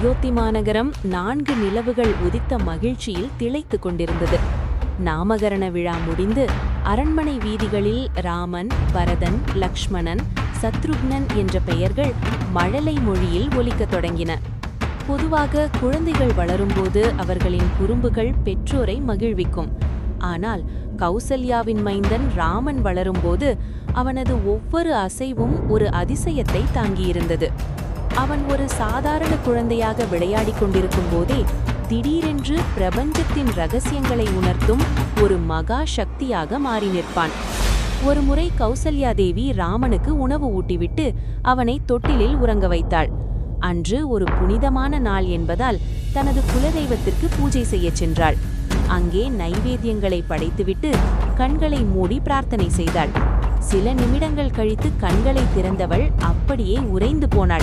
அயோத்தி மாநகரம் நான்கு நிலவுகள் உதித்த மகிழ்ச்சியில் திளைத்துக் கொண்டிருந்தது. நாமகரண விழா முடிந்து அரண்மனை வீதிகளில் ராமன் பரதன் லக்ஷ்மணன் சத்ருக்னன் என்ற பெயர்கள் மழலை மொழியில் ஒலிக்கத் தொடங்கின. பொதுவாக குழந்தைகள் வளரும்போது அவர்களின் குறும்புகள் பெற்றோரை மகிழ்விக்கும். ஆனால் கௌசல்யாவின் மைந்தன் ராமன் வளரும்போது அவனது ஒவ்வொரு அசைவும் ஒரு அதிசயத்தை தாங்கியிருந்தது. அவன் ஒரு சாதாரண குழந்தையாக விளையாடிக் கொண்டிருக்கும் போதே திடீரென்று பிரபஞ்சத்தின் ரகசியங்களை உணர்த்தும் ஒரு மகா சக்தியாக மாறி நிற்பான். ஒருமுறை கௌசல்யா தேவி ராமனுக்கு உணவு ஊட்டிவிட்டு அவனை தொட்டிலில் உறங்க வைத்தாள். அன்று ஒரு புனிதமான நாள் என்பதால் தனது குலதெய்வத்திற்கு பூஜை செய்யச் சென்றாள். அங்கே நைவேத்தியங்களை படைத்துவிட்டு கண்களை மூடி பிரார்த்தனை செய்தாள். சில நிமிடங்கள் கழித்து கண்களை திறந்தவள் அப்படியே உறைந்து போனாள்.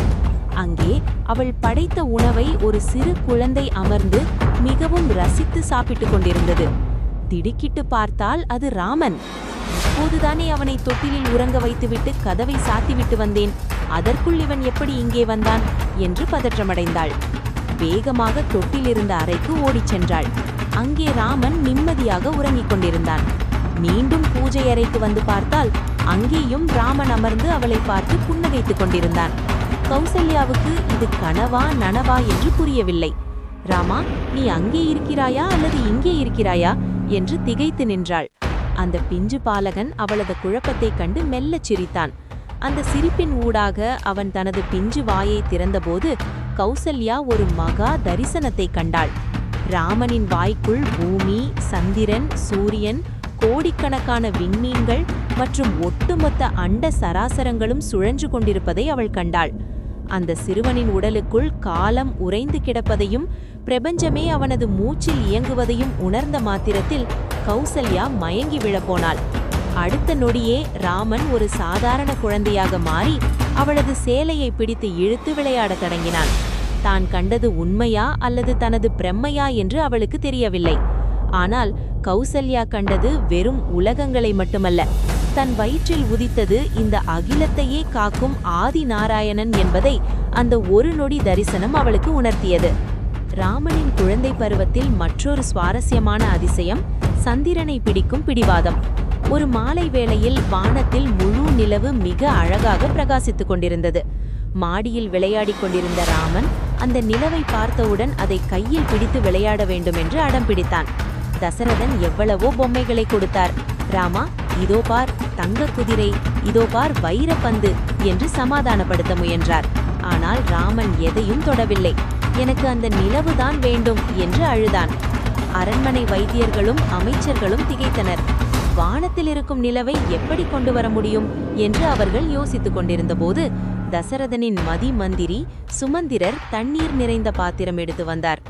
அங்கே அவள் படைத்த உணவை ஒரு சிறு குழந்தை அமர்ந்து மிகவும் ரசித்து சாப்பிட்டுக் கொண்டிருந்தது. திடுக்கிட்டு பார்த்தால் அது ராமன். அப்போதுதானே அவனை தொட்டிலில் உறங்க வைத்துவிட்டு கதவை சாத்திவிட்டு வந்தேன். அதற்குள் இவன் எப்படி இங்கே வந்தான் என்று பதற்றமடைந்தாள். வேகமாக தொட்டிலிருந்த அறைக்கு ஓடிச் சென்றாள். அங்கே ராமன் நிம்மதியாக உறங்கிக் கொண்டிருந்தான். மீண்டும் பூஜை அறைக்கு வந்து பார்த்தால் அங்கேயும் ராமன் அமர்ந்து அவளை பார்த்து புன்னகைத்துக் கொண்டிருந்தான். கௌசல்யாவுக்கு இது கனவா நனவா என்று புரியவில்லை. ராமா நீ அங்கே இருக்கிறாயா அல்லது இங்கே இருக்கிறாயா? என்று திகைத்து நின்றாள். அந்த பிஞ்சு பாலகன் அவளது குழப்பத்தைக் கண்டு மெல்லச் சிரித்தான். அந்த சிரிப்பின் ஊடாக அவன் தனது பிஞ்சு வாயை திறந்தபோது கௌசல்யா ஒரு மகா தரிசனத்தை கண்டாள். ராமனின் வாய்க்குள் பூமி சந்திரன் சூரியன் கோடிக்கணக்கான விண்மீன்கள் மற்றும் ஒட்டுமொத்த அண்ட சராசரங்களும் சுழன்று கொண்டிருப்பதை அவள் கண்டாள். அந்த சிறுவனின் உடலுக்குள் காலம் உறைந்து கிடப்பதையும் பிரபஞ்சமே அவனது மூச்சில் இயங்குவதையும் உணர்ந்த மாத்திரத்தில் கௌசல்யா மயங்கி விழப்போனாள். அடுத்த நொடியே ராமன் ஒரு சாதாரண குழந்தையாக மாறி அவளது சேலையை பிடித்து இழுத்து விளையாடத் தொடங்கினான். தான் கண்டது உண்மையா அல்லது தனது பிரம்மையா என்று அவளுக்கு தெரியவில்லை. ஆனால் கௌசல்யா கண்டது வெறும் உலகங்களை மட்டுமல்ல. தன் வயிற்றில் உதித்தது இந்த அகிலத்தையே காக்கும் ஆதி நாராயணன் என்பதை அந்த ஒரு நொடி தரிசனம் அவளுக்கு உணர்த்தியது. ராமனின் குழந்தை பருவத்தில் மற்றொரு சுவாரஸ்யமான அதிசயம் சந்திரனை பிடிக்கும் பிடிவாதம். ஒரு மாலை வேளையில் வானத்தில் முழு நிலவு மிக அழகாக பிரகாசித்துக் கொண்டிருந்தது. மாடியில் விளையாடிக் கொண்டிருந்த ராமன் அந்த நிலவை பார்த்தவுடன் அதை கையில் பிடித்து விளையாட வேண்டும் என்று அடம் பிடித்தான். தசரதன் எவ்வளவோ பொம்மைகளை கொடுத்தார். ராமா இதோ பார் தங்க குதிரை இதோ பார் வைரப்பந்து என்று சமாதானப்படுத்த முயன்றார். ஆனால் ராமன் எதையும் தொடவில்லை. எனக்கு அந்த நிலவுதான் வேண்டும் என்று அழுதான். அரண்மனை வைத்தியர்களும் அமைச்சர்களும் திகைத்தனர். வானத்தில் இருக்கும் நிலவை எப்படி கொண்டு வர முடியும் என்று அவர்கள் யோசித்துக் கொண்டிருந்தபோது தசரதனின் மதி மந்திரி சுமந்திரர் தண்ணீர் நிறைந்த பாத்திரம் எடுத்து வந்தார்.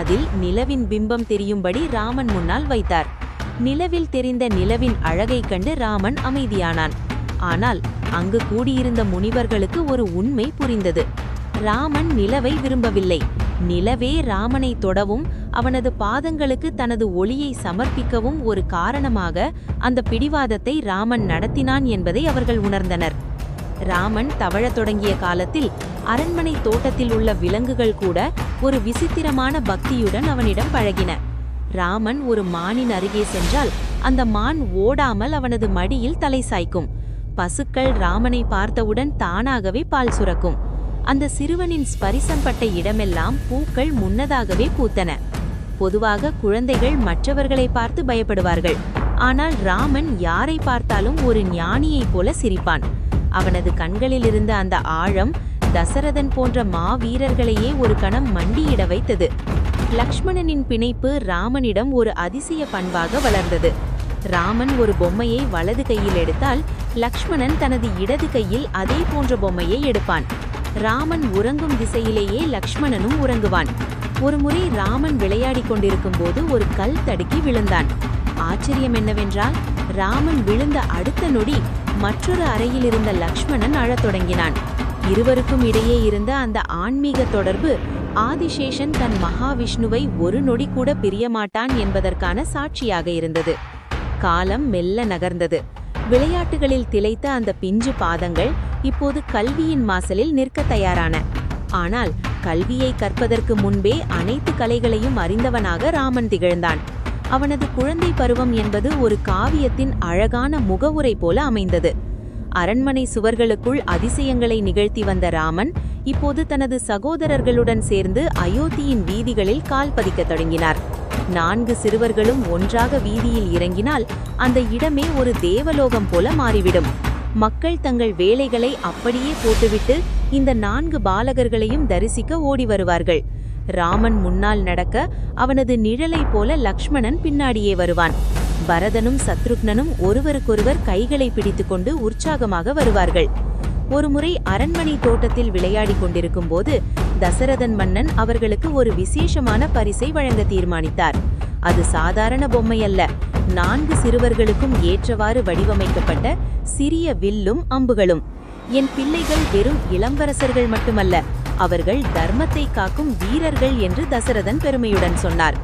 அதில் நிலவின் பிம்பம் தெரியும்படி ராமன் முன்னால் வைத்தார். நிலவில் தெரிந்த நிலவின் அழகைக் கண்டு ராமன் அமைதியானான். ஆனால் அங்கு கூடியிருந்த முனிவர்களுக்கு ஒரு உண்மை புரிந்தது. ராமன் நிலவை விரும்பவில்லை. நிலவே ராமனை தொடவும் அவனது பாதங்களுக்கு தனது ஒளியை சமர்ப்பிக்கவும் ஒரு காரணமாக அந்த பிடிவாதத்தை ராமன் நடத்தினான் என்பதை அவர்கள் உணர்ந்தனர். ராமன் தவழத் தொடங்கிய காலத்தில் அரண்மனை தோட்டத்தில் உள்ள விலங்குகள் கூட ஒரு விசித்திரமான பக்தியுடன் அவனிடம் பழகின. ராமன் ஒரு மானின் அருகே சென்றால் அந்த மான் ஓடாமல் அவனது மடியில் தலை சாய்க்கும். பசுக்கள் ராமனை பார்த்தவுடன் தானாகவே பால் சுரக்கும். அந்த சிறுவனின் ஸ்பரிசம் பட்ட இடமெல்லாம் பூக்கள் முன்னதாகவே பூத்தன. பொதுவாக குழந்தைகள் மற்றவர்களை பார்த்து பயப்படுவார்கள். ஆனால் ராமன் யாரை பார்த்தாலும் ஒரு ஞானியைப் போல சிரிப்பான். அவனது கண்களில் இருந்த அந்த ஆழம் தசரதன் போன்ற மாவீரர்களையே ஒரு கணம் மண்டியிட வைத்தது. லக்ஷ்மணனின் பிணைப்பு ராமனிடம் ஒரு அதிசய பண்பாக வளர்ந்தது. ராமன் ஒரு பொம்மையை வலது கையில் எடுத்தால் லக்ஷ்மணன் தனது இடது கையில் அதே போன்ற பொம்மையை எடுப்பான். ராமன் உறங்கும் திசையிலேயே லக்ஷ்மணனும் உறங்குவான். ஒருமுறை ராமன் விளையாடிக் கொண்டிருக்கும் போது ஒரு கல் தடுக்கி விழுந்தான். ஆச்சரியம் என்னவென்றால் ராமன் விழுந்த அடுத்த நொடி மற்றொரு அறையில் இருந்த லக்ஷ்மணன் அழத் தொடங்கினான். இருவருக்கும் இடையே இருந்த அந்த ஆன்மீக தொடர்பு ஆதிசேஷன் தன் மகாவிஷ்ணுவை ஒரு நொடி கூட பிரியமாட்டான் என்பதற்கான சாட்சியாக இருந்தது. காலம் மெல்ல நகர்ந்தது. விளையாட்டுகளில் திளைத்த அந்த பிஞ்சு பாதங்கள் இப்போது கல்வியின் மாசலில் நிற்க தயாரான. ஆனால் கல்வியை கற்பதற்கு முன்பே அனைத்து கலைகளையும் அறிந்தவனாக ராமன் திகழ்ந்தான். அவனது குழந்தை பருவம் என்பது ஒரு காவியத்தின் அழகான முகவுரை போல அமைந்தது. அரண்மனை சுவர்களுக்குள் அதிசயங்களை நிகழ்த்தி வந்த ராமன் இப்போது தனது சகோதரர்களுடன் சேர்ந்து அயோத்தியின் வீதிகளில் கால் பதிக்கத் தொடங்கினார். நான்கு சிறுவர்களும் ஒன்றாக வீதியில் இறங்கினால் அந்த இடமே ஒரு தேவலோகம் போல மாறிவிடும். மக்கள் தங்கள் வேலைகளை அப்படியே போட்டுவிட்டு இந்த நான்கு பாலகர்களையும் தரிசிக்க ஓடி வருவார்கள். ராமன் முன்னால் நடக்க அவனது நிழலைப் போல லக்ஷ்மணன் பின்னாடியே வருவான். பரதனும் சத்ருக்னனும் ஒருவருக்கொருவர் கைகளை பிடித்துக்கொண்டு உற்சாகமாக வருவார்கள். ஒருமுறை அரண்மனை தோட்டத்தில் விளையாடிக் கொண்டிருக்கும் போது தசரதன் மன்னன் அவர்களுக்கு ஒரு விசேஷமான பரிசை வழங்க தீர்மானித்தார். அது சாதாரண பொம்மை அல்ல நான்கு சிறுவர்களுக்கும் ஏற்றவாறு வடிவமைக்கப்பட்ட சிறிய வில்லும் அம்புகளும். என் பிள்ளைகள் வெறும் இளம்பரசர்கள் மட்டுமல்ல அவர்கள் தர்மத்தை காக்கும் வீரர்கள் என்று தசரதன் பெருமையுடன் சொன்னார்.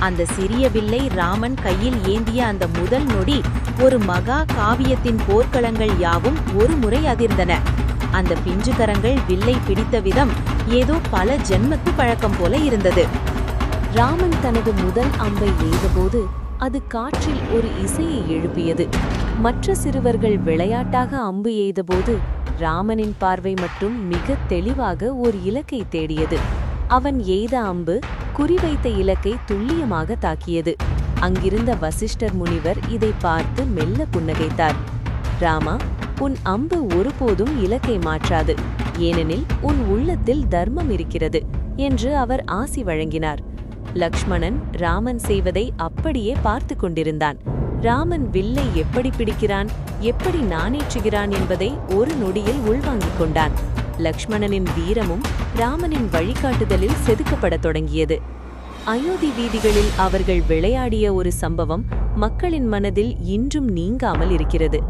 அந்த சிறிய வில்லை ராமன் கையில் ஏந்திய அந்த முதல் நொடி ஒரு மகா காவியத்தின் போர்க்களங்கள் யாவும் ஒரு முறை அதிர்ந்தன. அந்த பிஞ்சுகரங்கள் வில்லை பிடித்த விதம் ஏதோ பல ஜென்மத்து பழக்கம் போல இருந்தது. ராமன் தனது முதல் அம்பை எய்தபோது அது காற்றில் ஒரு இசையை எழுப்பியது. மற்ற சிறுவர்கள் விளையாட்டாக அம்பு எய்தபோது ராமனின் பார்வை மட்டும் மிக தெளிவாக ஒரு இலக்கை தேடியது. அவன் எய்த அம்பு குறிவைத்த இலக்கை துல்லியமாக தாக்கியது. அங்கிருந்த வசிஷ்டர் முனிவர் இதை பார்த்து மெல்ல புன்னகைத்தார். ராமா உன் அம்பு ஒருபோதும் இலக்கை மாற்றாது. ஏனெனில் உன் உள்ளத்தில் தர்மம் இருக்கிறது என்று அவர் ஆசி வழங்கினார். லக்ஷ்மணன் ராமன் செய்வதை அப்படியே பார்த்து கொண்டிருந்தான். ராமன் வில்லை எப்படி பிடிக்கிறான்? எப்படி நாணேற்றுகிறான்? என்பதை ஒரு நொடியில் உள்வாங்கிக் கொண்டான். லக்ஷ்மணனின் வீரமும் ராமனின் வழிகாட்டுதலில் செதுக்கப்படத் தொடங்கியது. அயோத்தி வீதிகளில் அவர்கள் விளையாடிய ஒரு சம்பவம் மக்களின் மனதில் இன்றும் நீங்காமல் இருக்கிறது.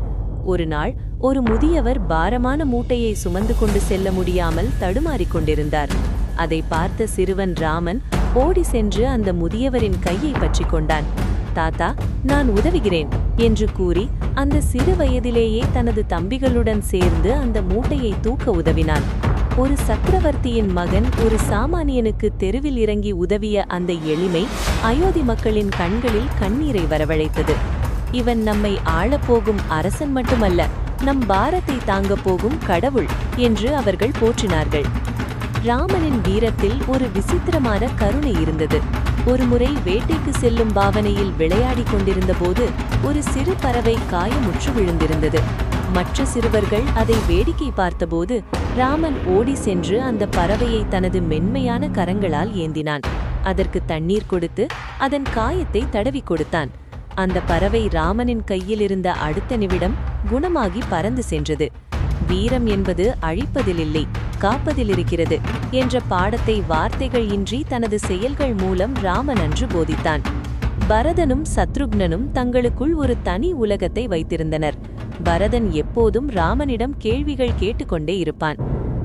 ஒரு நாள் ஒரு முதியவர் பாரமான மூட்டையை சுமந்து கொண்டு செல்ல முடியாமல் தடுமாறிக் கொண்டிருந்தார். அதை பார்த்த சிறுவன் ராமன் ஓடி சென்று அந்த முதியவரின் கையை பற்றி கொண்டான். தாத்தா நான் உதவுகிறேன் என்று கூறி அந்த சிறு வயதிலேயே தனது தம்பிகளுடன் சேர்ந்து அந்த மூட்டையை தூக்க உதவினான். ஒரு சக்கரவர்த்தியின் மகன் ஒரு சாமானியனுக்கு தெருவில் இறங்கி உதவிய அந்த எளிமை அயோத்தி மக்களின் கண்களில் கண்ணீரை வரவழைத்தது. இவன் நம்மை ஆளப்போகும் அரசன் மட்டுமல்ல நம் பாரத்தை தாங்க போகும் கடவுள் என்று அவர்கள் போற்றினார்கள். ராமனின் வீரத்தில் ஒரு விசித்திரமான கருணை இருந்தது. ஒருமுறை வேட்டைக்கு செல்லும் பாவனையில் விளையாடிக் கொண்டிருந்தபோது ஒரு சிறு பறவை காயமுற்று விழுந்திருந்தது. மற்ற சிறுவர்கள் அதை வேடிக்கை பார்த்தபோது ராமன் ஓடி சென்று அந்த பறவையை தனது மென்மையான கரங்களால் ஏந்தினான். அதற்கு தண்ணீர் கொடுத்து அதன் காயத்தை தடவி கொடுத்தான். அந்த பறவை ராமனின் கையில் இருந்த அடுத்த நிமிடம் குணமாகி பறந்து சென்றது. வீரம் என்பது அழிப்பதிலில்லை காப்பதிலிருக்கிறது காப்பதில் இருக்கிறது என்ற பாடத்தை வார்த்தைகள் இன்றி தனது செயல்கள் மூலம் ராமன் அன்று போதித்தான். பரதனும் சத்ருக்னனும் தங்களுக்குள் ஒரு தனி உலகத்தை வைத்திருந்தனர். பரதன் எப்போதும் ராமனிடம் கேள்விகள் கேட்டுக்கொண்டே இருப்பான்.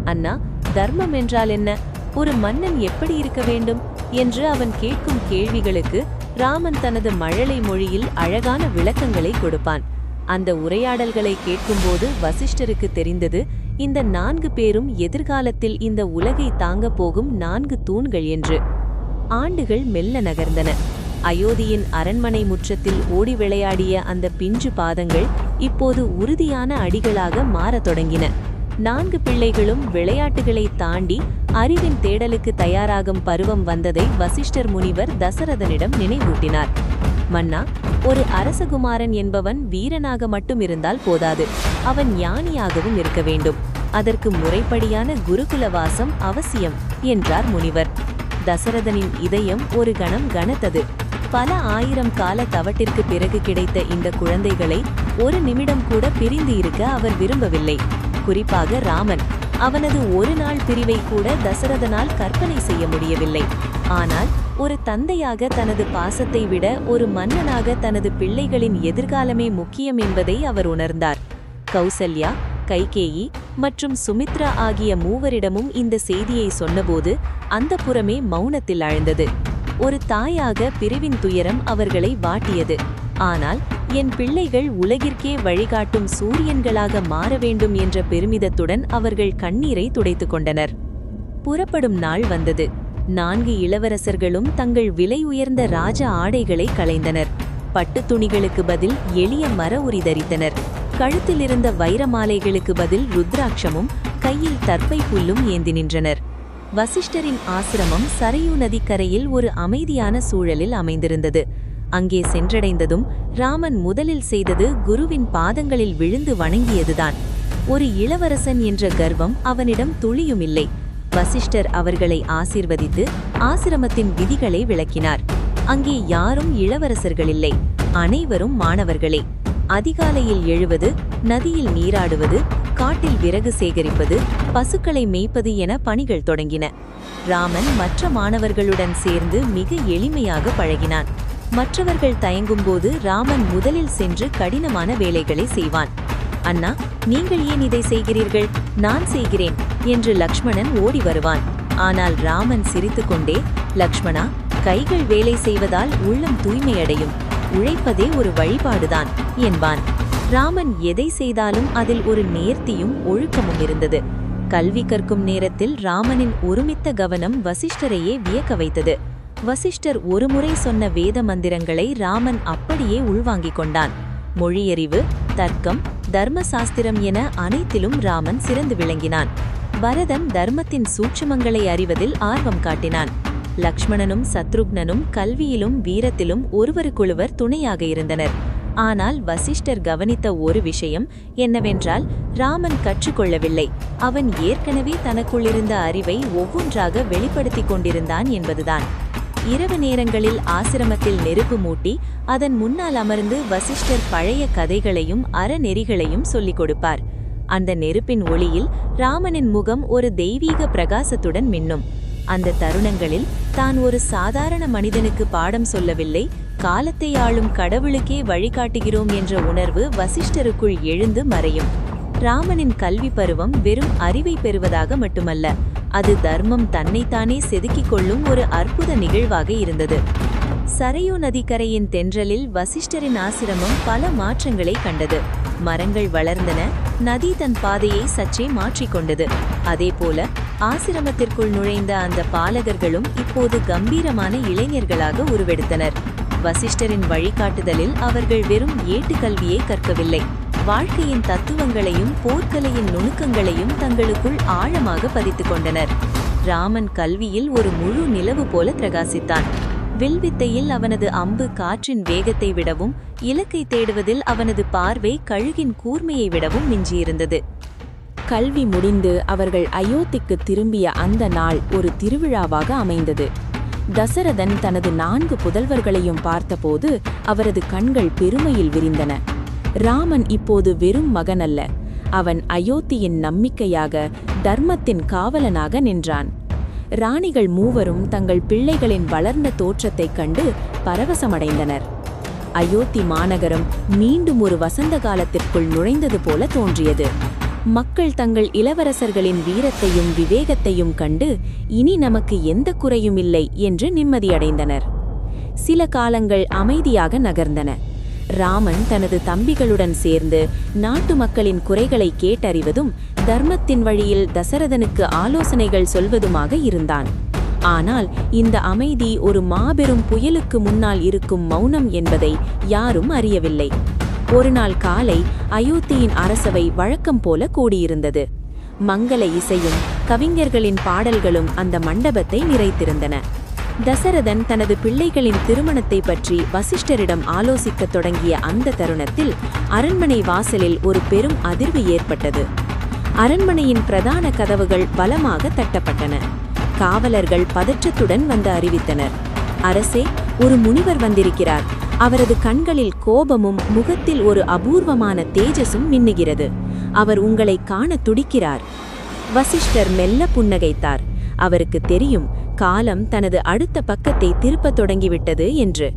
அண்ணா தர்மம் என்றால் என்ன? ஒரு மன்னன் எப்படி இருக்க வேண்டும்? என்று அவன் கேட்கும் கேள்விகளுக்கு ராமன் தனது மழலை மொழியில் அழகான விளக்கங்களை கொடுப்பான். அந்த உரையாடல்களை கேட்கும்போது வசிஷ்டருக்கு தெரிந்தது இந்த நான்கு பேரும் எதிர்காலத்தில் இந்த உலகை தாங்கப் போகும் நான்கு தூண்கள் என்று. ஆண்டுகள் மெல்ல நகர்ந்தன. அயோத்தியின் அரண்மனை முற்றத்தில் ஓடி விளையாடிய அந்த பிஞ்சு பாதங்கள் இப்போது உறுதியான அடிகளாக மாறத் தொடங்கின. நான்கு பிள்ளைகளும் விளையாட்டுகளை தாண்டி அறிவின் தேடலுக்கு தயாராகும் பருவம் வந்ததை வசிஷ்டர் முனிவர் தசரதனிடம் நினைவூட்டினார். மன்னா ஒரு அரசகுமாரன் என்பவன் வீரனாக மட்டும் இருந்தால் போதாது. அவன் ஞானியாகவும் இருக்க வேண்டும். அதற்கு முறைப்படியான குருகுலவாசம் அவசியம் என்றார் முனிவர். தசரதனின் இதயம் ஒரு கணம் கனத்தது. பல ஆயிரம் கால தவட்டிற்கு பிறகு கிடைத்த இந்த குழந்தைகளை ஒரு நிமிடம் கூட பிரிந்து இருக்க அவர் விரும்பவில்லை. குறிப்பாக ராமன். அவனது ஒரு நாள் பிரிவை கூட தசரதனால் கற்பனை செய்ய முடியவில்லை. ஆனால் ஒரு தந்தையாக தனது பாசத்தை விட ஒரு மன்னனாக தனது பிள்ளைகளின் எதிர்காலமே முக்கியம் என்பதை அவர் உணர்ந்தார். கௌசல்யா கைகேயி மற்றும் சுமித்ரா ஆகிய மூவரிடமும் இந்த செய்தியை சொன்னபோது அந்த புறமே மௌனத்தில் ஆழ்ந்தது ஒரு தாயாக பிரிவின் துயரம் அவர்களை வாட்டியது. ஆனால் என் பிள்ளைகள் உலகிற்கே வழிகாட்டும் சூரியன்களாக மாற வேண்டும் என்ற பெருமிதத்துடன் அவர்கள் கண்ணீரை துடைத்துக் கொண்டனர். புறப்படும் நாள் வந்தது. நான்கு இளவரசர்களும் தங்கள் விலை உயர்ந்த ராஜ ஆடைகளை களைந்தனர். பட்டுத் துணிகளுக்கு பதில் எளிய மர உரி தரித்தனர். கழுத்தில் இருந்த பதில் ருத்ராட்சமும் கையில் தற்பை புல்லும் ஏந்தி நின்றனர். வசிஷ்டரின் ஆசிரமம் சரையு நதிக்கரையில் ஒரு அமைதியான சூழலில் அமைந்திருந்தது. அங்கே சென்றடைந்ததும் ராமன் முதலில் செய்தது குருவின் பாதங்களில் விழுந்து வணங்கியதுதான். ஒரு இளவரசன் என்ற கர்வம் அவனிடம் துளியுமில்லை. வசிஷ்டர் அவர்களை ஆசிர்வதித்து ஆசிரமத்தின் விதிகளை விளக்கினார். அங்கே யாரும் இளவரசர்கள் இல்லை அனைவரும் மாணவர்களே. அதிகாலையில் எழுவது நதியில் நீராடுவது காட்டில் விறகு சேகரிப்பது பசுக்களை மேய்ப்பது என பணிகள் தொடங்கின. ராமன் மற்ற மாணவர்களுடன் சேர்ந்து மிக எளிமையாக பழகினான். மற்றவர்கள் தயங்கும்போது ராமன் முதலில் சென்று கடினமான வேலைகளை செய்வான். அண்ணா நீங்கள் ஏன் இதை செய்கிறீர்கள்? நான் செய்கிறேன் என்று லக்ஷ்மணன் ஓடி வருவான். ஆனால் ராமன் சிரித்துக்கொண்டே லக்ஷ்மணா கைகள் வேலை செய்வதால் உள்ளம் தூய்மையடையும். உழைப்பதே ஒரு வழிபாடுதான் என்பான். ராமன் எதை செய்தாலும் அதில் ஒரு நேர்த்தியும் ஒழுக்கமும் இருந்தது. கல்வி கற்கும் நேரத்தில் ராமனின் ஒருமித்த கவனம் வசிஷ்டரையே வியக்க வைத்தது. வசிஷ்டர் ஒருமுறை சொன்ன வேத மந்திரங்களை ராமன் அப்படியே உள்வாங்கிக் கொண்டான். மொழியறிவு தர்க்கம் தர்ம சாஸ்திரம் என அனைத்திலும் ராமன் சிறந்து விளங்கினான். பரதன் தர்மத்தின் சூட்சுமங்களை அறிவதில் ஆர்வம் காட்டினான். லக்ஷ்மணனும் சத்ருக்னனும் கல்வியிலும் வீரத்திலும் ஒருவருக்கொருவர் துணையாக இருந்தனர். ஆனால் வசிஷ்டர் கவனித்த ஒரு விஷயம் என்னவென்றால் ராமன் கற்றுக்கொள்ளவில்லை. அவன் ஏற்கனவே தனக்குள்ளிருந்த அறிவை ஒவ்வொன்றாக வெளிப்படுத்திக் கொண்டிருந்தான் என்பதுதான். இரவு நேரங்களில் ஆசிரமத்தில் நெருப்பு மூட்டி அதன் முன்னால் அமர்ந்து வசிஷ்டர் பழைய கதைகளையும் அறநெறிகளையும் சொல்லிக் கொடுப்பார். அந்த நெருப்பின் ஒளியில் ராமனின் முகம் ஒரு தெய்வீக பிரகாசத்துடன் மின்னும். அந்த தருணங்களில் தான் ஒரு சாதாரண மனிதனுக்கு பாடம் சொல்லவில்லை காலத்தை ஆளும் கடவுளுக்கே வழிகாட்டுகிறோம் என்ற உணர்வு வசிஷ்டருக்குள் எழுந்து மறையும். ராமனின் கல்வி பருவம் வெறும் அறிவை பெறுவதாக மட்டுமல்ல அது தர்மம் தன்னைத்தானே செதுக்கிக் கொள்ளும் ஒரு அற்புத நிகழ்வாக இருந்தது. சரையு நதிக்கரையின் தென்றலில் வசிஷ்டரின் ஆசிரமம் பல மாற்றங்களை கண்டது. மரங்கள் வளர்ந்தன நதி தன் பாதையை சற்றே மாற்றிக்கொண்டது அதேபோல ஆசிரமத்திற்குள் நுழைந்த அந்த பாலகர்களும் இப்போது கம்பீரமான இளைஞர்களாக உருவெடுத்தனர். வசிஷ்டரின் வழிகாட்டுதலில் அவர்கள் வெறும் ஏட்டுக்கல்வியை கற்கவில்லை. வாழ்க்கையின் தத்துவங்களையும் போர்க்கலையின் நுணுக்கங்களையும் தங்களுக்குள் ஆழமாக பதித்துக் கொண்டனர். ராமன் கல்வியில் ஒரு முழு நிலவு போல பிரகாசித்தான். வில்வித்தையில் அவனது அம்பு காற்றின் வேகத்தை விடவும் இலக்கை தேடுவதில் அவனது பார்வை கழுகின் கூர்மையை விடவும் மிஞ்சியிருந்தது. கல்வி முடிந்து அவர்கள் அயோத்திக்கு திரும்பிய அந்த நாள் ஒரு திருவிழாவாக அமைந்தது. தசரதன் தனது நான்கு புதல்வர்களையும் பார்த்தபோது அவரது கண்கள் பெருமையில் விரிந்தன. ராமன் இப்போது வெறும் மகன் அல்ல அவன் அயோத்தியின் நம்பிக்கையாக தர்மத்தின் காவலனாக நின்றான். ராணிகள் மூவரும் தங்கள் பிள்ளைகளின் வளர்ந்த தோற்றத்தைக் கண்டு பரவசமடைந்தனர். அயோத்தி மாநகரம் மீண்டும் ஒரு வசந்த காலத்திற்குள் நுழைந்தது போல தோன்றியது. மக்கள் தங்கள் இளவரசர்களின் வீரத்தையும் விவேகத்தையும் கண்டு இனி நமக்கு எந்த குறையும் இல்லை என்று நிம்மதியடைந்தனர். சில காலங்கள் அமைதியாக நகர்ந்தன. ராமன் தனது தம்பிகளுடன் சேர்ந்து நாட்டு மக்களின் குறைகளை கேட்டறிவதும் தர்மத்தின் வழியில் தசரதனுக்கு ஆலோசனைகள் சொல்வதுமாக இருந்தான். ஆனால் இந்த அமைதி ஒரு மாபெரும் புயலுக்கு முன்னால் இருக்கும் மௌனம் என்பதை யாரும் அறியவில்லை. ஒரு நாள் காலை அயோத்தியின் அரசவை வழக்கம் போல கூடியிருந்தது. மங்கள இசையும் கவிஞர்களின் பாடல்களும் அந்த மண்டபத்தை நிறைத்திருந்தன. தசரதன் தனது பிள்ளைகளின் திருமணத்தை பற்றி வசிஷ்டரிடம் ஆலோசிக்கத் தொடங்கிய அந்த தருணத்தில் அரண்மனை வாசலில் ஒரு பெரும் அதிர்வு ஏற்பட்டது. அரண்மனையின் பிரதான கதவுகள் பலமாக தட்டப்பட்டன. காவலர்கள் பதற்றத்துடன் வந்து அறிவித்தனர். அரசே ஒரு முனிவர் வந்திருக்கிறார். அவரது கண்களில் கோபமும் முகத்தில் ஒரு அபூர்வமான தேஜஸும் மின்னுகிறது. அவர் உங்களை காண துடிக்கிறார். வசிஷ்டர் மெல்ல புன்னகைத்தார். அவருக்கு தெரியும் காலம் தனது அடுத்த பக்கத்தை திருப்பத் தொடங்கிவிட்டது என்று.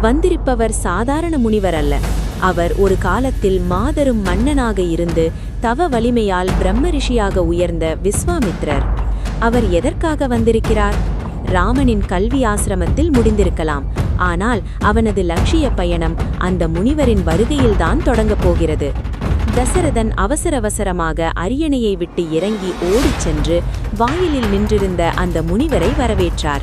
வந்திருப்பவர் சாதாரண முனிவர் அல்ல. அவர் ஒரு காலத்தில் மாதரும் மன்னனாக இருந்து தவ வலிமையால் பிரம்ம ரிஷியாக உயர்ந்த விஸ்வாமித்ரர். அவர் எதற்காக வந்திருக்கிறார்? ராமனின் கல்வி ஆசிரமத்தில் முடிந்திருக்கலாம். ஆனால் அவனது லட்சிய பயணம் அந்த முனிவரின் வருகையில்தான் தொடங்கப் போகிறது. தசரதன் அவசர அவசரமாக அரியணையை விட்டு இறங்கி ஓடிச் சென்று வாயிலில் நின்றிருந்த அந்த முனிவரை வரவேற்றார்.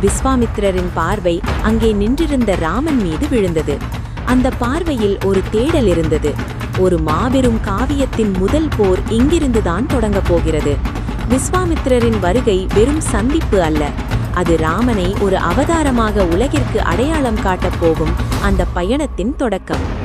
விஸ்வாமித்திரரின் பார்வை அங்கே நின்றிருந்த ராமன் மீது விழுந்தது. அந்த பார்வையில் ஒரு தேடல் இருந்தது. ஒரு மாபெரும் காவியத்தின் முதல் போர் இங்கிருந்துதான் தொடங்கப் போகிறது. விஸ்வாமித்திரரின் வருகை வெறும் சந்திப்பு அல்ல. அது ராமனை ஒரு அவதாரமாக உலகிற்கு அடையாளம் காட்டப் போகும் அந்த பயணத்தின் தொடக்கம்.